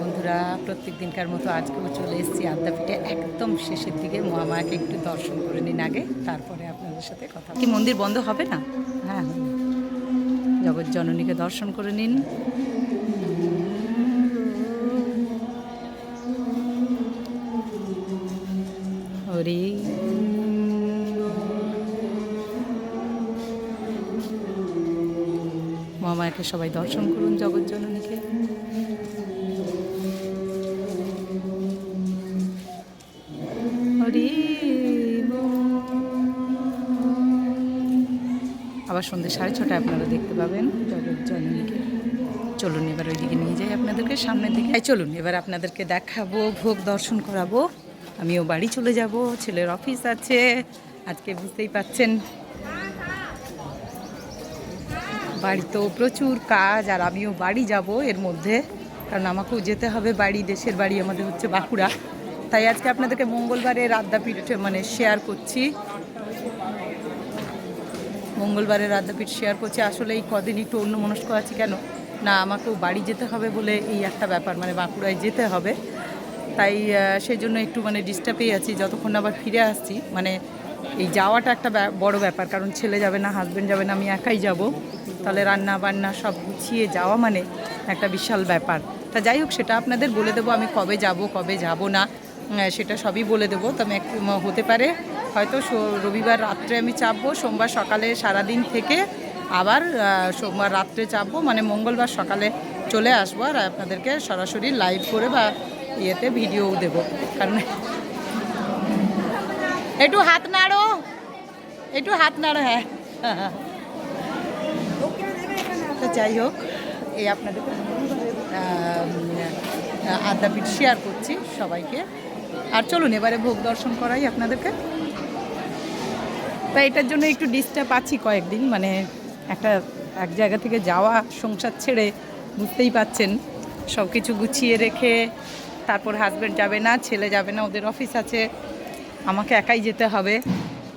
বন্ধুরা প্রত্যেক দিনকার মতো আজকেও চলে এসেছি আদ্যাপীঠে, একদম শেষের দিকে। মহামায়াকে একটু দর্শন করে নিন আগে, তারপরে আপনাদের সাথে কথা কি, মন্দির বন্ধ হবে না? হ্যাঁ। জগৎ জননীকে দর্শন করে নিন। হরি মহামায়াকে সবাই দর্শন করুন জগৎ জননীকে। আবার সন্ধ্যে সাড়ে ছটায় আপনারা দেখতে পাবেন জগৎ জননীকে। চলুন, এবার ওইদিকে নিয়ে যাই আপনাদেরকে, সামনের দিকে। চলুন, এবার আপনাদেরকে দেখাবো, ভোগ দর্শন করাবো। আমিও বাড়ি চলে যাব, ছেলের অফিস আছে। আজকে বুঝতেই পাচ্ছেন। বাড়িতেও প্রচুর কাজ, আর আমিও বাড়ি যাব এর মধ্যে। কারণ আমাকেও যেতে হবে বাড়ি, দেশের বাড়ি আমাদের হচ্ছে বাঁকুড়া। তাই আজকে আপনাদেরকে মঙ্গলবারের আদ্যাপীঠ মানে শেয়ার করছি। মঙ্গলবারের আদ্যাপীঠ শেয়ার করছি। আসলে এই কদিন একটু অন্য মনস্ক আছি কেন? না, আমাকেও বাড়ি যেতে হবে বলে এই একটা ব্যাপার মানে বাঁকুড়ায় যেতে হবে। তাই সেই জন্য একটু মানে ডিস্টার্বেই আছি। যতক্ষণ আবার ফিরে আসছি মানে এই যাওয়াটা একটা বড় ব্যাপার। কারণ ছেলে যাবে না হাজব্যান্ড যাবে না, আমি একাই যাব। তাহলে রান্না বান্না সব গুছিয়ে যাওয়া মানে একটা বিশাল ব্যাপার। তা যাই হোক, সেটা আপনাদের বলে দেবো। আমি কবে যাব কবে যাব না সেটা সবই বলে দেবো। তবে হতে পারে হয়তো রবিবার রাত্রে আমি চাপবো, সোমবার সকালে সারাদিন থেকে আবার সোমবার রাত্রে চাপবো মানে মঙ্গলবার সকালে চলে আসব আর আপনাদেরকে সরাসরি লাইভ করে বা ইয়েতে ভিডিও দেবো। কারণ একটু হাত নাড়ো, একটু হাত নাড়ো হ্যাঁ। তো যাই হোক, এই আপনাদের আদ্যাপীঠ শেয়ার করছি সবাইকে। আর চলুন, এবারে ভোগ দর্শন করাই আপনাদেরকে। তাই এটার জন্য একটু ডিস্টার্ব আছি কয়েকদিন মানে একটা, এক জায়গা থেকে যাওয়া, সংসার ছেড়ে বুঝতেই পাচ্ছেন। সব কিছু গুছিয়ে রেখে তারপর হাজব্যান্ড যাবে না, ছেলে যাবে না, ওদের অফিস আছে, আমাকে একাই যেতে হবে।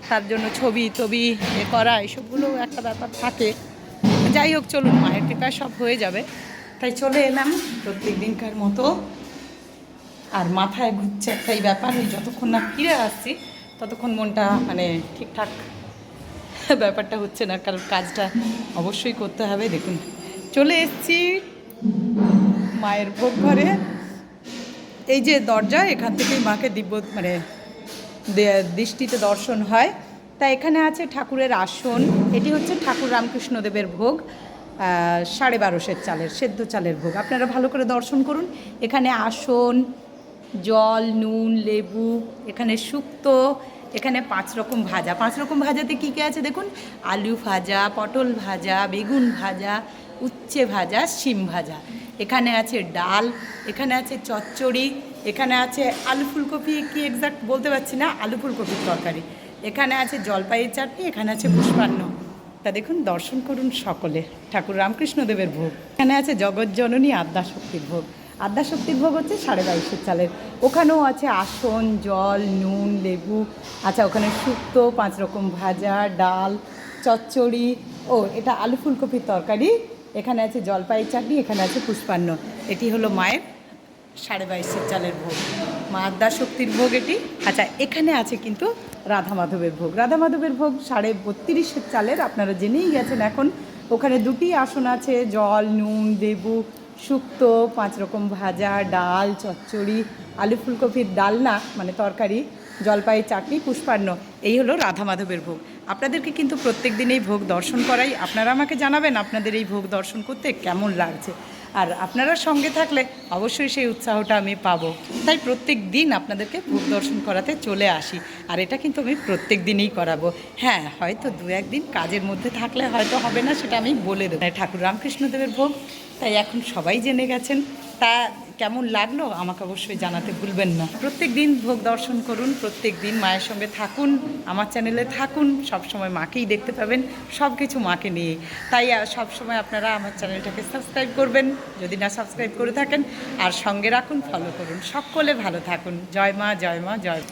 তার জন্য ছবি টবি এ করা, এসবগুলো একটা ব্যাপার থাকে। যাই হোক, চলুন, মায়ের কৃপায় সব হয়ে যাবে। তাই চলে এলাম প্রত্যেক দিনকার মতো। আর মাথায় ঘুরছে একটাই ব্যাপার যতক্ষণ না ফিরে আসছি ততক্ষণ মনটা মানে ঠিকঠাক ব্যাপারটা হচ্ছে না, কারণ কাজটা অবশ্যই করতে হবে। দেখুন, চলে এসেছি মায়ের ভোগ ঘরে। এই যে দরজা, এখান থেকেই মাকে দিব্য মানে দৃষ্টিতে দর্শন হয়। তা এখানে আছে ঠাকুরের আসন। এটি হচ্ছে ঠাকুর রামকৃষ্ণদেবের ভোগ সাড়ে বারোশের চালের, সেদ্ধ চালের ভোগ। আপনারা ভালো করে দর্শন করুন। এখানে আসন জল, নুন, লেবু, এখানে শুক্তো, এখানে পাঁচ রকম ভাজা। পাঁচ রকম ভাজাতে কী কী আছে দেখুন? আলু ভাজা, পটল ভাজা, বেগুন ভাজা, উচ্ছে ভাজা, শিম ভাজা। এখানে আছে ডাল, এখানে আছে চচ্চড়ি, এখানে আছে আলু ফুলকপি, কি এক্সাক্ট বলতে পারছি না? আলু ফুলকপির তরকারি। এখানে আছে জলপাইয়ের চাটনি, এখানে আছে পুষ্পান্ন। তা দেখুন, দর্শন করুন সকলে। ঠাকুর রামকৃষ্ণদেবের ভোগ। এখানে আছে জগজ্জননী আদ্যাশক্তির ভোগ। আদ্যাশক্তির ভোগ হচ্ছে সাড়ে বাইশের চালের। ওখানেও আছে আসন, জল, নুন, লেবু। আচ্ছা ওখানে শুক্তো, পাঁচ রকম ভাজা, ডাল, চচ্চড়ি। ও, এটা আলু ফুলকপির তরকারি। এখানে আছে জলপাই চাটনি, এখানে আছে পুষ্পান্ন। এটি হলো মায়ের সাড়ে বাইশের চালের ভোগ। মা আদ্যা শক্তির ভোগ এটি। আচ্ছা এখানে আছে কিন্তু রাধা মাধবের ভোগ। রাধা মাধবের ভোগ সাড়ে বত্রিশের চালের, আপনারা জেনেই গেছেন এখন। ওখানে দুটি আসন আছে, জল, নুন, লেবু। শুক্তো, পাঁচ রকম ভাজা, ডাল, চচ্চড়ি, আলু ফুলকপির ডালনা মানে তরকারি জলপাই চাটনি, পুষ্পান্ন, এই হলো রাধা মাধবের ভোগ। আপনাদেরকে কিন্তু প্রত্যেক দিন এই ভোগ দর্শন করাই। আপনারা আমাকে জানাবেন আপনাদের এই ভোগ দর্শন করতে কেমন লাগছে। আর আপনারা সঙ্গে থাকলে অবশ্যই সেই উৎসাহটা আমি পাবো। তাই প্রত্যেক দিন আপনাদেরকে ভোগ দর্শন করাতে চলে আসি। আর এটা কিন্তু আমি প্রত্যেক দিনই করাবো। হ্যাঁ হয়তো দু একদিন কাজের মধ্যে থাকলে হয়তো হবে না, সেটা আমি বলে দেবো। ঠাকুর রামকৃষ্ণদেবের ভোগ। তাই এখন সবাই জেনে গেছেন। তা কেমন লাগল? আমাকে অবশ্যই জানাতে ভুলবেন না। প্রত্যেক দিন ভোগ দর্শন করুন, প্রত্যেক দিন মায়ের সঙ্গে থাকুন, আমার চ্যানেলে থাকুন সব সময় মাকেই দেখতে পাবেন সব কিছু মাকে নিয়ে তাই সব সময় আপনারা আমার চ্যানেলটাকে সাবস্ক্রাইব করবেন। যদি না সাবস্ক্রাইব করে থাকেন, আর সঙ্গে রাখুন, ফলো করুন। সকলে ভালো থাকুন। জয় মা জয় মা, জয়।